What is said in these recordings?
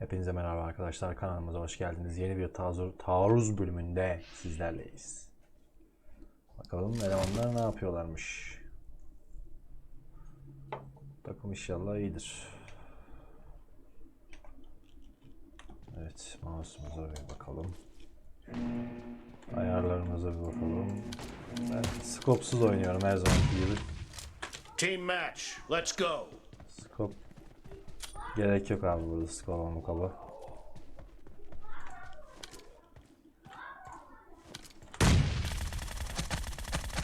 Hepinize merhaba arkadaşlar kanalımıza hoş geldiniz. Yeni bir taarruz, taarruz bölümünde sizlerleyiz. Bakalım elemanlar ne yapıyorlarmış. Takım inşallah iyidir. Evet mouse'umuza bir bakalım. Ayarlarımıza bir bakalım. Ben skopsuz oynuyorum her zamanki gibi. Team match. Let's go. Skop gerek yok abi burada.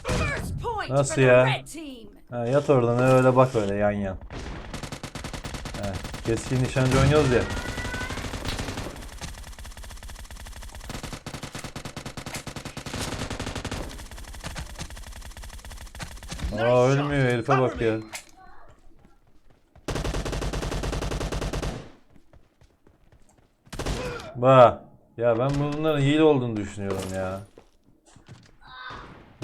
First point Nasıl ya? Ha, yat oradan öyle bak öyle yan yan. Ha, keskin nişancı oynuyoruz ya. Aa ölmüyor herife bak ya. Ba, ya ben bunların hile olduğunu düşünüyorum ya.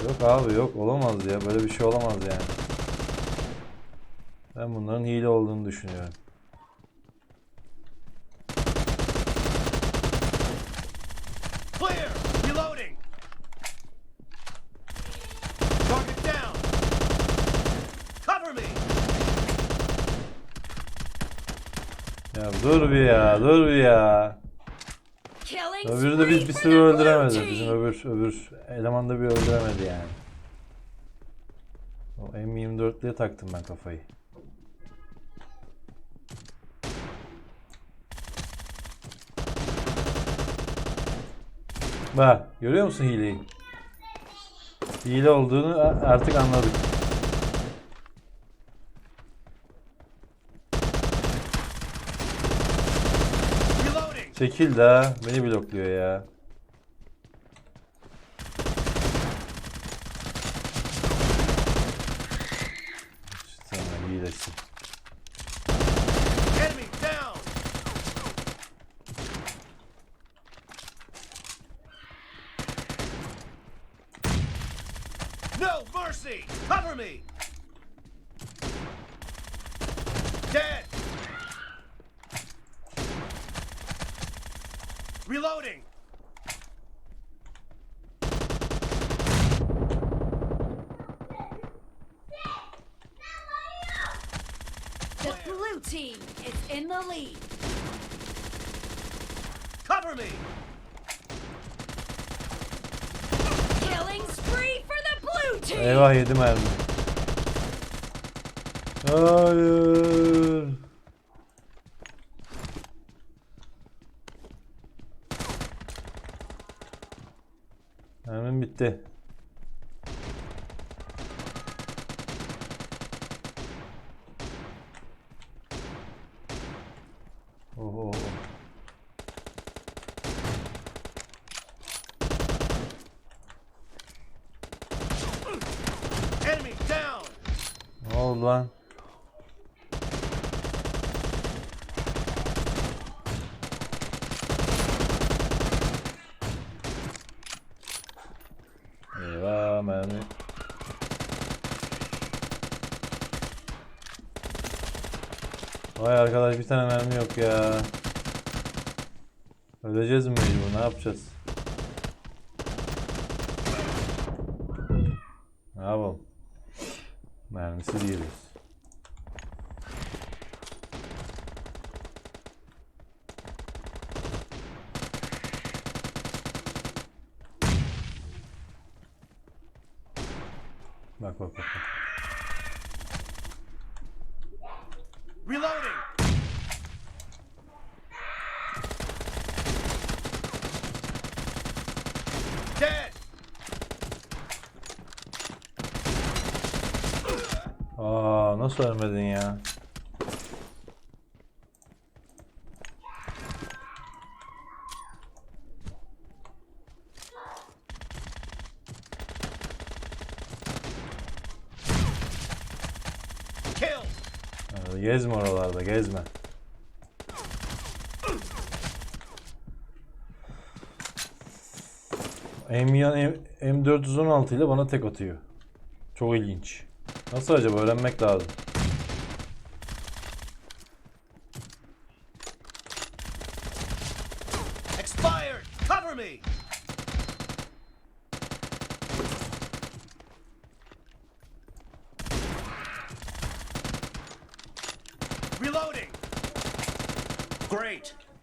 Yok abi yok olamaz ya böyle bir şey olamaz yani. Ben bunların hile olduğunu düşünüyorum. Clear. Reloading. Target down. Cover me. Ya dur bir ya dur bir ya. Öbürü de biz bir sürü öldüremedi. team. Bizim öbür öbür eleman da bir öldüremedi yani. O M24'lüye taktım ben kafayı. Bak görüyor musun hileyi? Hile olduğunu artık anladık. Reloading. Çekil de beni blokluyor ya. Hilesin. Enemy down. No mercy. Cover me. Reloading. The blue team is in the lead. Cover me. Killing spree for the blue team. Eyvah yedim mermi. Hayır. Mermim bitti. Oh, oh. Enemy down. Ne oldu lan? Eyvah mermi. Vay arkadaş bir tane mermi yok ya. Öleceğiz mi mecbur ne yapacağız? Ne yapalım? Mermisiz geliyoruz. Bak bak bak. bak. Reloading. Dead. Aa nasıl ölmedin ya? Kill. Gezme oralarda gezme. Emyan M416 ile bana tek atıyor. Çok ilginç. Nasıl acaba öğrenmek lazım.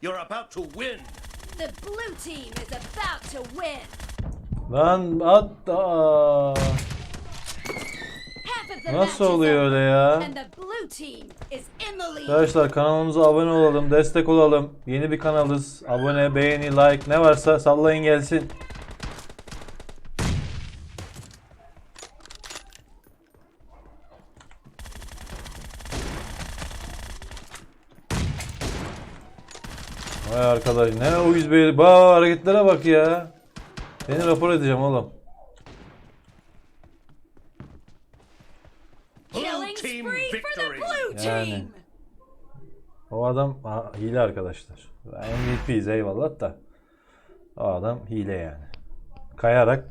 You're about to win. The blue team is about to win. Lan match Nasıl oluyor öyle ya? Arkadaşlar kanalımıza abone olalım, destek olalım. Yeni bir kanalız. Abone, beğeni, like ne varsa sallayın gelsin. Vay arkadaş ne beyli. Ba hareketlere bak ya. Seni rapor edeceğim oğlum. Killing spree for the blue Yani. team. O adam ha, hile arkadaşlar. MVP'yiz eyvallah da. O adam hile yani. Kayarak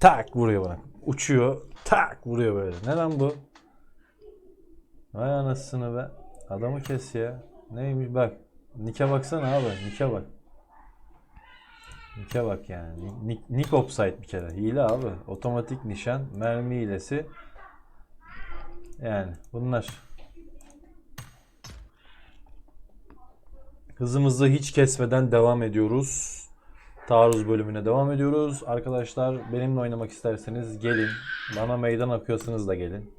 tak vuruyor bana. Uçuyor tak vuruyor böyle. Ne lan bu? Vay anasını be. Adamı kes ya. Neymiş bak. Nike baksana abi. Nike bak. Nike bak yani. Nick, Nick offside bir kere. Hile abi. Otomatik nişan. Mermi hilesi. Yani bunlar. Hızımızı hiç kesmeden devam ediyoruz. Taarruz bölümüne devam ediyoruz. Arkadaşlar benimle oynamak isterseniz gelin. Bana meydan akıyorsanız da gelin.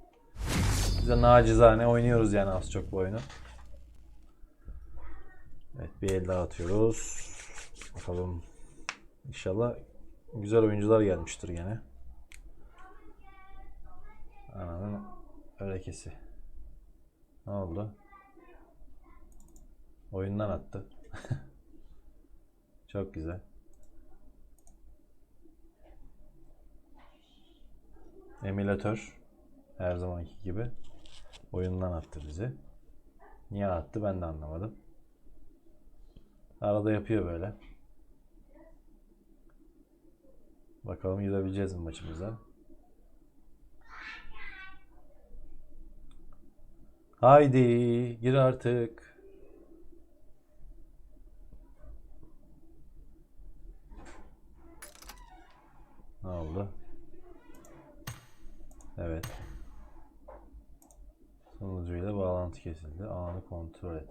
Bize nacizane oynuyoruz yani az çok bu oyunu. Evet bir el daha atıyoruz. Bakalım. İnşallah güzel oyuncular gelmiştir gene. Ananın örekesi. Ne oldu? Oyundan attı. Çok güzel. Emülatör her zamanki gibi oyundan attı bizi. Niye attı ben de anlamadım. Arada yapıyor böyle. Bakalım girebileceğiz mi maçımıza? Haydi gir artık. Ne oldu? Evet. Sunucuyla bağlantı kesildi. Anı kontrol et.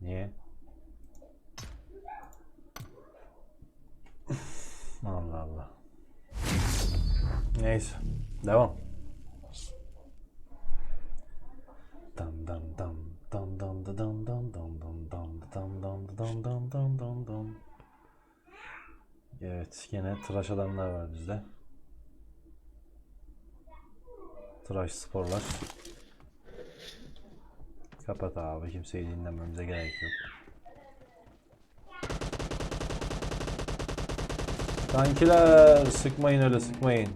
Niye? Allah Allah. Neyse. Devam. Dam dam dam dam dam da dam dam dam dam dam da dam dam da dam dam dam dam dam. Evet, yine tıraş adamlar var bizde. Tıraş sporlar. Kapat abi, kimseyi dinlememize gerek yok. Kankiler, sıkmayın öyle sıkmayın.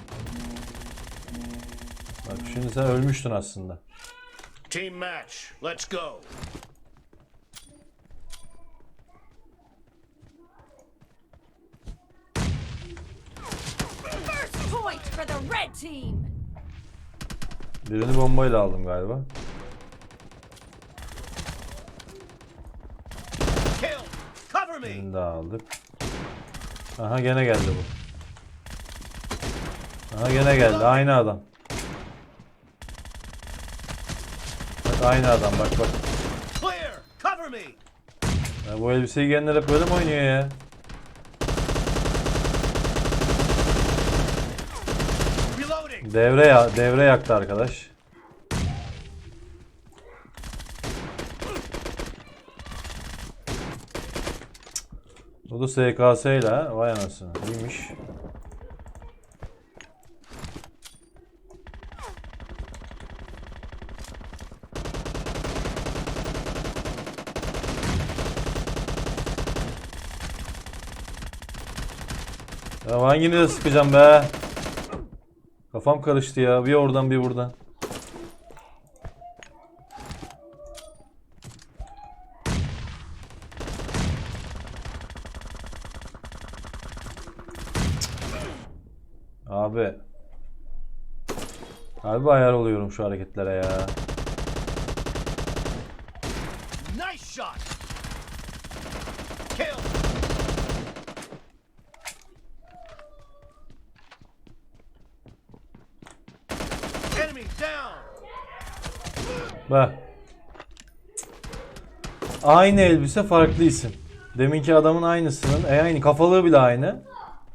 Bak şimdi sen ölmüştün aslında. Team match. Let's go. First point for the red team. Birini bombayla aldım galiba. Birini daha aldık. Aha gene geldi bu. Aha gene geldi. Aynı adam. Bak aynı adam bak bak. Clear. Cover me. Ya bu elbiseyi giyenler hep böyle mi oynuyor ya? Reloading. Devre ya devre yaktı arkadaş. Bu da SKS ile. Vay anasını. İyiymiş. Ya hangini de sıkacağım be? Kafam karıştı ya. Bir oradan bir buradan. Abi. Abi ayar oluyorum şu hareketlere ya. Nice shot. Kill. Enemy down. Bak. Aynı elbise farklı isim. Deminki adamın aynısının, e aynı kafalığı bile aynı.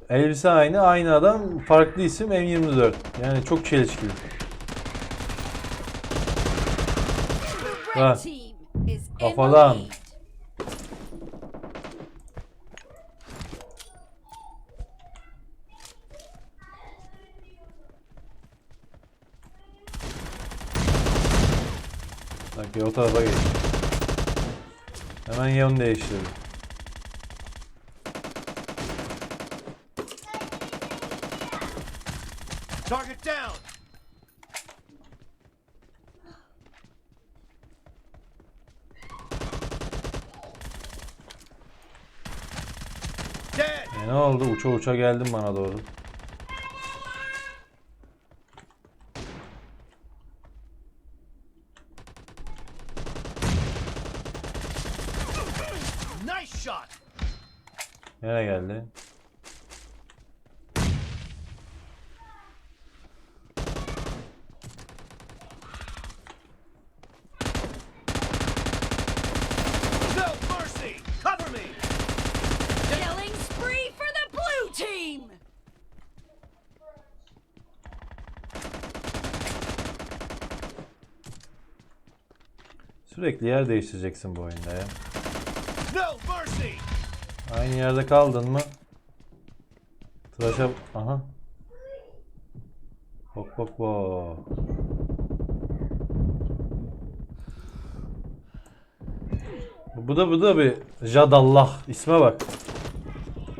Elbise aynı, aynı adam farklı isim M24. Yani çok çelişkili. The Kafadan. O tarafa geç. Hemen yön değiştirdi. Target down. E ne oldu? Uça uça geldin bana doğru. Nice shot. Nereye geldi? No mercy. Cover me. Killing spree for the blue team. Sürekli yer değiştireceksin bu oyunda ya. No mercy. Aynı yerde kaldın mı? Tıraşa... Aha. Bok bok bok. Bu da bu da bir Jadallah isme bak.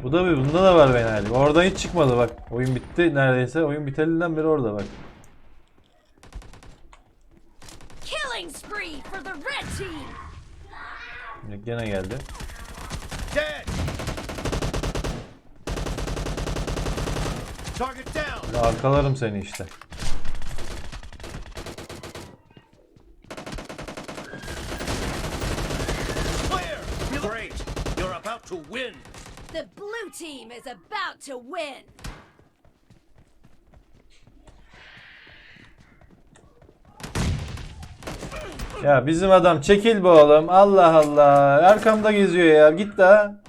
Bu da bir bunda da var Benali. Oradan hiç çıkmadı bak. Oyun bitti neredeyse. Oyun bitelinden beri orada bak. Killing spree for the red team. Gene geldi. Dead. Target down. Ya Arkalarım seni işte. Clear. Great. You're about to win. The blue team is about to win. Ya bizim adam çekil be oğlum. Allah Allah. Arkamda geziyor ya. Git daha.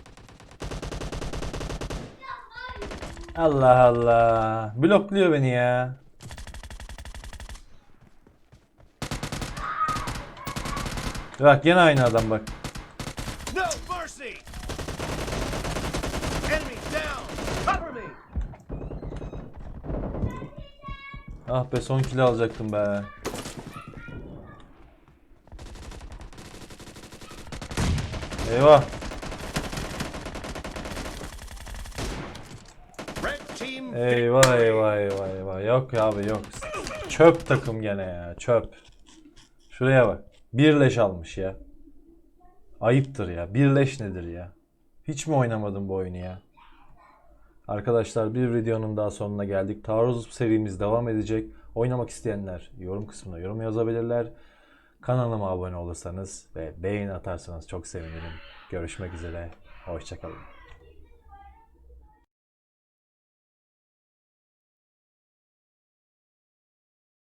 Allah Allah. Blokluyor beni ya. Bak gene aynı adam bak. No mercy. Enemy down. Cover me. Ah be son kill alacaktım be. Eyvah. Red team. Eyvah eyvah eyvah eyvah. Yok abi yok. Çöp takım gene ya. Çöp. Şuraya bak. Bir leş almış ya. Ayıptır ya. Bir leş nedir ya? Hiç mi oynamadın bu oyunu ya? Arkadaşlar bir videonun daha sonuna geldik. Taarruz serimiz devam edecek. Oynamak isteyenler yorum kısmına yorum yazabilirler. Kanalıma abone olursanız ve beğeni atarsanız çok sevinirim. Görüşmek üzere. Hoşçakalın.